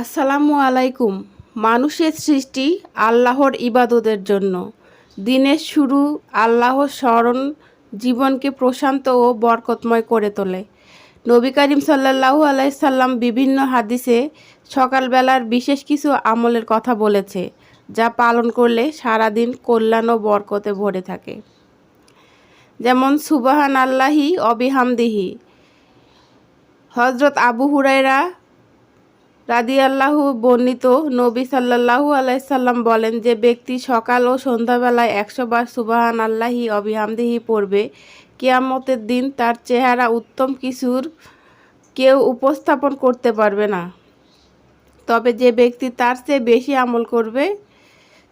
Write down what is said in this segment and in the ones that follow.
আসসালামু আলাইকুম। মানুষের সৃষ্টি আল্লাহর ইবাদতের জন্য। দিনের শুরু আল্লাহর স্মরণ জীবনকে প্রশান্ত ও বরকতময় করে তোলে। নবী করিম সাল্লাহু আলাইসাল্লাম বিভিন্ন হাদিসে সকালবেলার বিশেষ কিছু আমলের কথা বলেছে, যা পালন করলে সারাদিন কল্যাণ ও বরকতে ভরে থাকে। যেমন সুবাহান আল্লাহি অবিহামদিহি। হজরত আবু হুরাইরা রাদিয়াল্লাহু বর্ণিত নবী সাল্লাল্লাহু আলাইসাল্লাম বলেন যে ব্যক্তি সকাল ও সন্ধ্যাবেলায় একশো বার সুবাহান আল্লাহি অবিহামদিহি পড়বে, কিয়ামতের দিন তার চেহারা উত্তম কিছুর কেউ উপস্থাপন করতে পারবে না। তবে যে ব্যক্তি তার চেয়ে বেশি আমল করবে,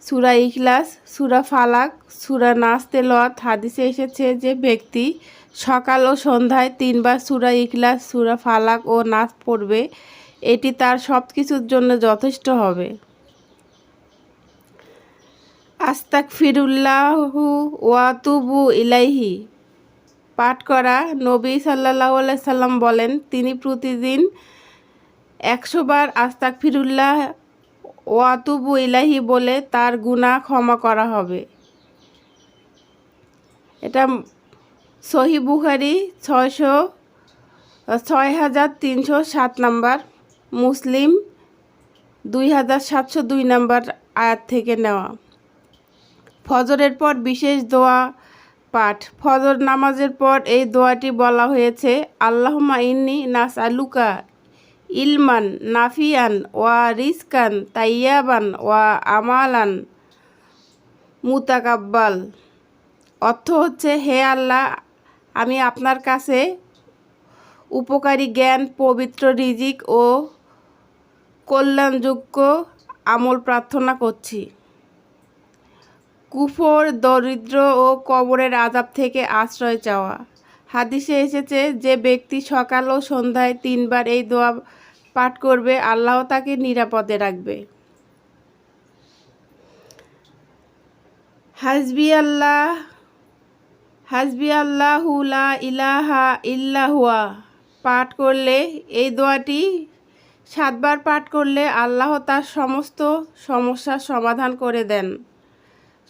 সুরা ইখলাস, সুরা ফালাক, সুরা নাস তেলত হাদিসে এসেছে যে ব্যক্তি সকাল ও সন্ধ্যায় তিনবার সুরা ইখলাস, সুরা ফালাক ও নাচ পড়বে এটি তার সব কিছুর জন্য যথেষ্ট হবে। আস্তাক ফিরুল্লাহু ওয়াতুবু ইলাইহি। পাঠ করা নবী সাল্লাহ সাল্লাম বলেন, তিনি প্রতিদিন একশো বার আস্তাক ফিরুল্লাহ ওয়াতুবু ইলাহি বলে তার গুণা ক্ষমা করা হবে। এটা সহি বুখারি ছয়শো, ছয় হাজার তিনশো সাত নাম্বার। মুসলিম দুই হাজার সাতশো দুই নম্বর আয়াত থেকে নেওয়া। ফজরের পর বিশেষ দোয়া পাঠ। ফজর নামাজের পর এই দোয়াটি বলা হয়েছে আল্লাহমা ইন্নি নাস আলুকা ইলমান নাফিয়ান ওয়া রিসকান তাইয়াবান ওয়া আমালান মুতাকাব্বাল। অর্থ হচ্ছে, হে আল্লাহ, আমি আপনার কাছে উপকারী জ্ঞান, পবিত্র রিজিক ও কল্যাণযোগ্য আমল প্রার্থনা করছি। কুফর, দরিদ্র ও কবরের আজাব থেকে আশ্রয় চাওয়া। হাদিসে এসেছে যে ব্যক্তি সকাল ও সন্ধ্যায় তিনবার এই দোয়া পাঠ করবে, আল্লাহ তাকে নিরাপদে রাখবে। হাসবি আল্লাহ হাসবি আল্লাহুলা ইলাহা ইল্লাহুয়া পাঠ করলে এই দোয়াটি সাতবার পাঠ করলে আল্লাহ তার সমস্ত সমস্যার সমাধান করে দেন।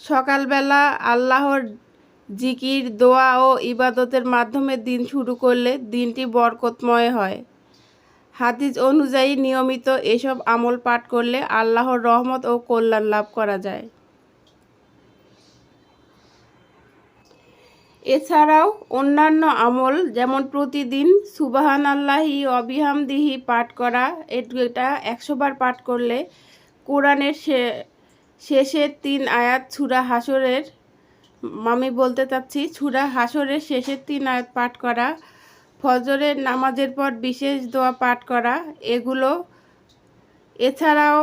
সকালবেলা আল্লাহর জিকির, দোয়া ও ইবাদতের মাধ্যমে দিন শুরু করলে দিনটি বরকতময় হয়। হাদিস অনুযায়ী নিয়মিত এসব আমল পাঠ করলে আল্লাহর রহমত ও কল্যাণ লাভ করা যায়। এছাড়াও অন্যান্য আমল যেমন প্রতিদিন সুবাহান আল্লাহি অবিহামদিহি পাঠ করা, এটা একশোবার পাঠ করলে কোরআনের শেষের তিন আয়াত ছুরা হাসরের আমি বলতে চাচ্ছি ছুরা হাসরের শেষের তিন আয়াত পাঠ করা, ফজরের নামাজের পর বিশেষ দোয়া পাঠ করা, এগুলো এছাড়াও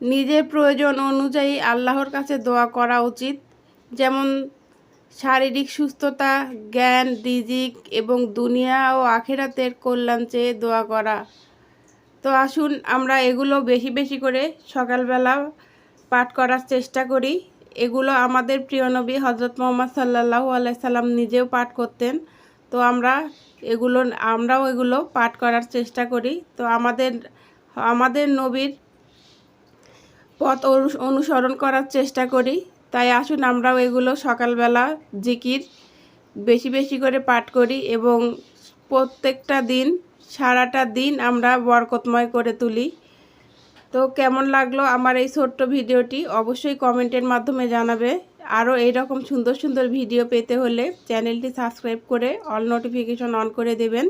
নিজের প্রয়োজন অনুযায়ী আল্লাহর কাছে দোয়া করা উচিত। যেমন শারীরিক সুস্থতা, জ্ঞান, রিজিক এবং দুনিয়া ও আখেরাতের কল্যাণ চেয়ে দোয়া করা। তো আসুন আমরা এগুলো বেশি বেশি করে সকালবেলা পাঠ করার চেষ্টা করি। এগুলো আমাদের প্রিয় নবী হজরত মোহাম্মদ সাল্লাহু আলাইসাল্লাম নিজেও পাঠ করতেন। তো আমরা এগুলো, আমরাও এগুলো পাঠ করার চেষ্টা করি। তো আমাদের আমাদের নবীর পথ অনুসরণ করার চেষ্টা করি। তাই আসুন আমরাও এগুলো সকালবেলা জিকির বেশি বেশি করে পাঠ করি এবং প্রত্যেকটা দিন, সারাটা দিন আমরা বরকতময় করে তুলি। তো কেমন লাগল আমার এই ছোট্ট ভিডিওটি? অবশ্যই কমেন্টের মাধ্যমে জানাবে। আরও এইরকম সুন্দর সুন্দর ভিডিও পেতে হলে চ্যানেলটি সাবস্ক্রাইব করে অল নোটিফিকেশন অন করে দেবেন।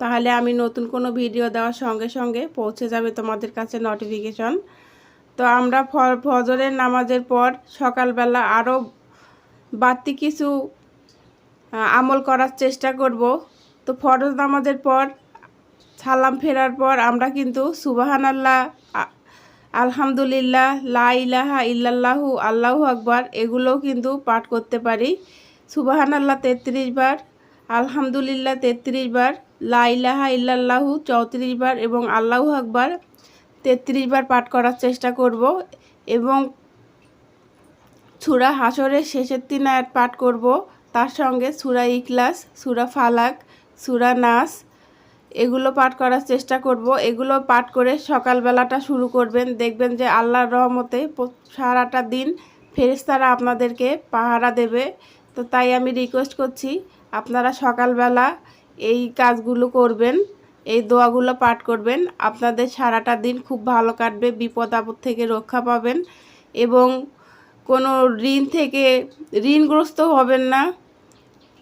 তাহলে আমি নতুন কোনো ভিডিও দেওয়ার সঙ্গে সঙ্গে পৌঁছে যাবে তোমাদের কাছে নোটিফিকেশন। তো আমরা ফজরের নামাজের পর সকালবেলা আরও বাড়তি কিছু আমল করার চেষ্টা করব। তো ফরজ নামাজের পর, সালাম ফেরার পর আমরা কিন্তু সুবাহান আল্লাহ আলহামদুলিল্লাহ, লা ইলাহা ইল্লাল্লাহু, আল্লাহু আকবার, এগুলোও কিন্তু পাঠ করতে পারি। সুবাহান আল্লাহ তেত্রিশ বার, আলহামদুলিল্লাহ তেত্রিশ বার, লা ইলাহা ইল্লাল্লাহু চৌত্রিশ বার এবং আল্লাহু আকবার তেত্রিশ বার পাঠ করার চেষ্টা করব এবং সুরা হাসরের শেষের তিন আয়াত পাঠ করব। তার সঙ্গে সুরা ইকলাস সুরা ফালাক, সুরা নাস এগুলো পাঠ করার চেষ্টা করব। এগুলো পাঠ করে সকালবেলাটা শুরু করবেন। দেখবেন যে আল্লাহর রহমতে সারাটা দিন ফেরেশতারা আপনাদেরকে পাহারা দেবে। তো তাই আমি রিকোয়েস্ট করছি, আপনারা সকালবেলা এই কাজগুলো করবেন। এই দোয়াগুলো পাঠ করবেন। আপনাদের সারাটা দিন খুব ভালো কাটবে, বিপদ আপদ থেকে রক্ষা পাবেন এবং কোনো ঋণ থেকে ঋণগ্রস্ত হবেন না।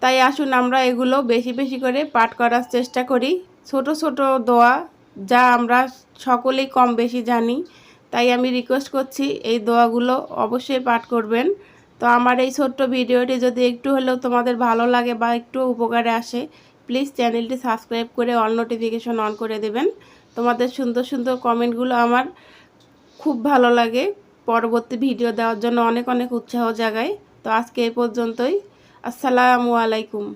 তাই আসুন আমরা এগুলো বেশি বেশি করে পাঠ করার চেষ্টা করি। ছোট ছোট দোয়া যা আমরা সকলেই কম বেশি জানি। তাই আমি রিকোয়েস্ট করছি এই দোয়াগুলো অবশ্যই পাঠ করবেন। তো আমার এই ছোট্ট ভিডিওটি যদি একটু হলেও তোমাদের ভালো লাগে বা একটু উপকারে আসে প্লিজ চ্যানেলটি সাবস্ক্রাইব করে অল নোটিফিকেশন অন করে দেবেন। তোমাদের সুন্দর সুন্দর কমেন্টগুলো আমার খুব ভালো লাগে। পরবর্তী ভিডিও দেওয়ার জন্য অনেক অনেক উৎসাহ জাগায় তো আজকে এ পর্যন্তই। আসসালামু আলাইকুম।